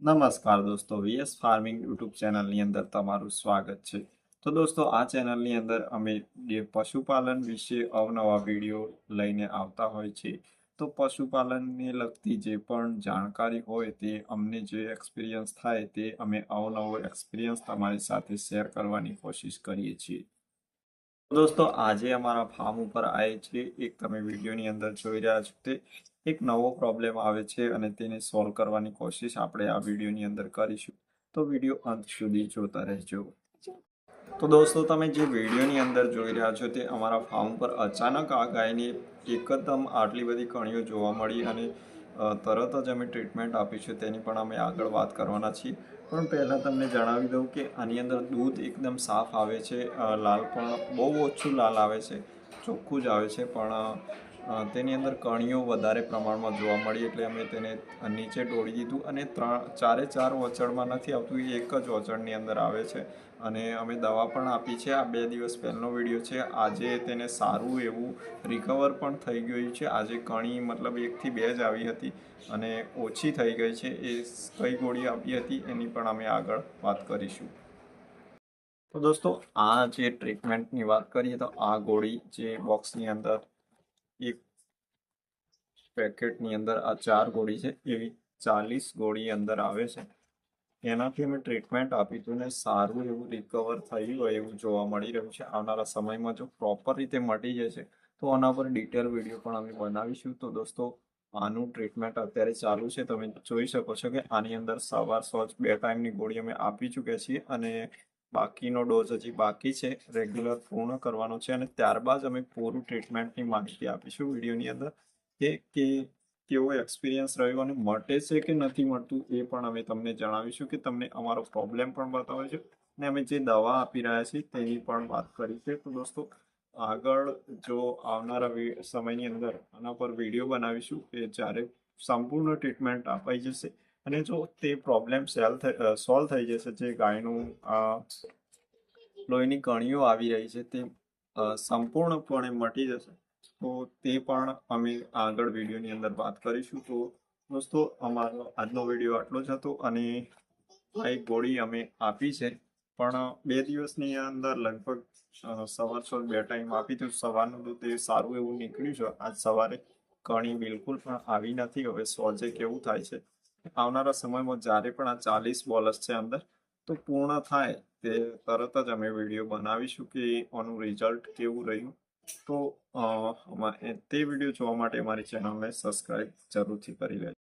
નમસ્કાર દોસ્તો VS farming YouTube ચેનલની અંદર તમારું સ્વાગત છે. તો દોસ્તો, આ ચેનલની અંદર અમે જે પશુપાલન વિશે અવનવા વીડિયો લઈને આવતા હોય છે, તો પશુપાલનને લગતી જે પણ જાણકારી હોય તે અમને જે એક્સપિરિયન્સ થાય તે અમે અવનવો એક્સપિરિયન્સ તમારી સાથે શેર કરવાની કોશિશ કરીએ છીએ. દોસ્તો, આજે અમારા ફાર્મ ઉપર આવે છે એક તમે વિડીયોની અંદર જોઈ રહ્યા છો તે. એક નવો પ્રોબ્લેમ આવે છે અને તેને સોલ્વ કરવાની કોશિશ આપણે આ વિડીયોની અંદર કરીશું. તો વીડિયો અંત સુધી જોતા રહેજો. તો દોસ્તો, તમે જે વિડીયોની અંદર જોઈ રહ્યા છો તે અમારા ફાર્મ પર અચાનક આ ગાયની એકદમ આટલી બધી કણીઓ જોવા મળી અને તરત જ અમે ટ્રીટમેન્ટ આપીશું તેની પણ અમે આગળ વાત કરવાના છીએ. પણ પહેલાં તમને જણાવી દઉં કે આની અંદર દૂધ એકદમ સાફ આવે છે લાલ પણ બહુ ઓછું લાલ આવે છે, ચોખ્ખું જ આવે છે, પણ તેની અંદર કણીઓ વધારે પ્રમાણમાં જોવા મળી એટલે અમે તેને નીચે ઢોળી દીધું અને ત્રણ, ચારે ચાર વચળમાં નથી આવતું, એ એક જ વચળની અંદર આવે છે. અને અમે દવા પણ આપી છે. આ બે દિવસ પહેલાંનો વીડિયો છે. આજે તેને સારું એવું રિકવર પણ થઈ ગયું છે. આજે કણી મતલબ એકથી બે જ આવી હતી અને ઓછી થઈ ગઈ છે. એ કઈ ગોળી આપી હતી એની પણ અમે આગળ વાત કરીશું. તો દોસ્તો, આ જે ટ્રીટમેન્ટની વાત કરીએ તો આ ગોળી જે બોક્સની અંદર એક પેકેટની અંદર આ ચાર ગોળી છે એવી ચાલીસ ગોળી અંદર આવે છે. એનાથી અમે ટ્રીટમેન્ટ આપી હતું ને સારું એવું રિકવર થયું હોય એવું જોવા મળી રહ્યું છે. આવનારા સમયમાં જો પ્રોપર રીતે મટી જશે, તો આના પર ડિટેલ વીડિયો પણ અમે બનાવીશું. તો દોસ્તો, આનું ટ્રીટમેન્ટ અત્યારે ચાલુ છે. તમે જોઈ શકો છો કે આની અંદર સવાર સોચ બે ટાઈમની ગોળી અમે આપી ચૂક્યા છીએ અને બાકીનો ડોઝ હજી બાકી છે રેગ્યુલર પૂર્ણ કરવાનો છે અને ત્યારબાદ અમે પૂરું ટ્રીટમેન્ટની માહિતી આપીશું વિડીયોની અંદર કે કે કેવો એક્સપિરિયન્સ રહ્યો અને મટે છે કે નથી મળતું એ પણ અમે તમને જણાવીશું કે તમને અમારો પ્રોબ્લેમ પણ બતાવીશું અને અમે જે દવા આપી રહ્યા છીએ તેની પણ વાત કરી છે. તો દોસ્તો, આગળ જો આવનારા સમયની અંદર આના પર વીડિયો બનાવીશું કે જ્યારે સંપૂર્ણ ટ્રીટમેન્ટ અપાઈ જશે અને જો તે પ્રોબ્લેમ સેલ સોલ્વ થઈ જશે, જે ગાયનું લોહીની કણીઓ આવી રહી છે, તે સંપૂર્ણપણે મટી જશે, તો તે પણ અમે આગળ વિડીયોની અંદર વાત કરીશું. તો દોસ્તો, અમારો આજનો વીડિયો આટલો જ હતો અને આ એક ગોળી અમે આપી છે. પણ બે દિવસની અંદર લગભગ સવાર સવાર બે ટાઈમ આપી તો સવારનું દૂધ એ સારું એવું નીકળ્યું છે. આજ સવારે કણી બિલકુલ પણ આવી નથી. હવે સોજે કેવું થાય છે? આવનારા સમયમાં જ્યારે પણ આ ચાલીસ બોલર્સ છે અંદર, તો પૂર્ણ થાય તે તરત જ અમે વીડિયો બનાવીશું કે આનું રિઝલ્ટ કેવું રહ્યું. તો તે વીડિયો જોવા માટે અમારી ચેનલને સબસ્ક્રાઇબ જરૂરથી કરી લેજો.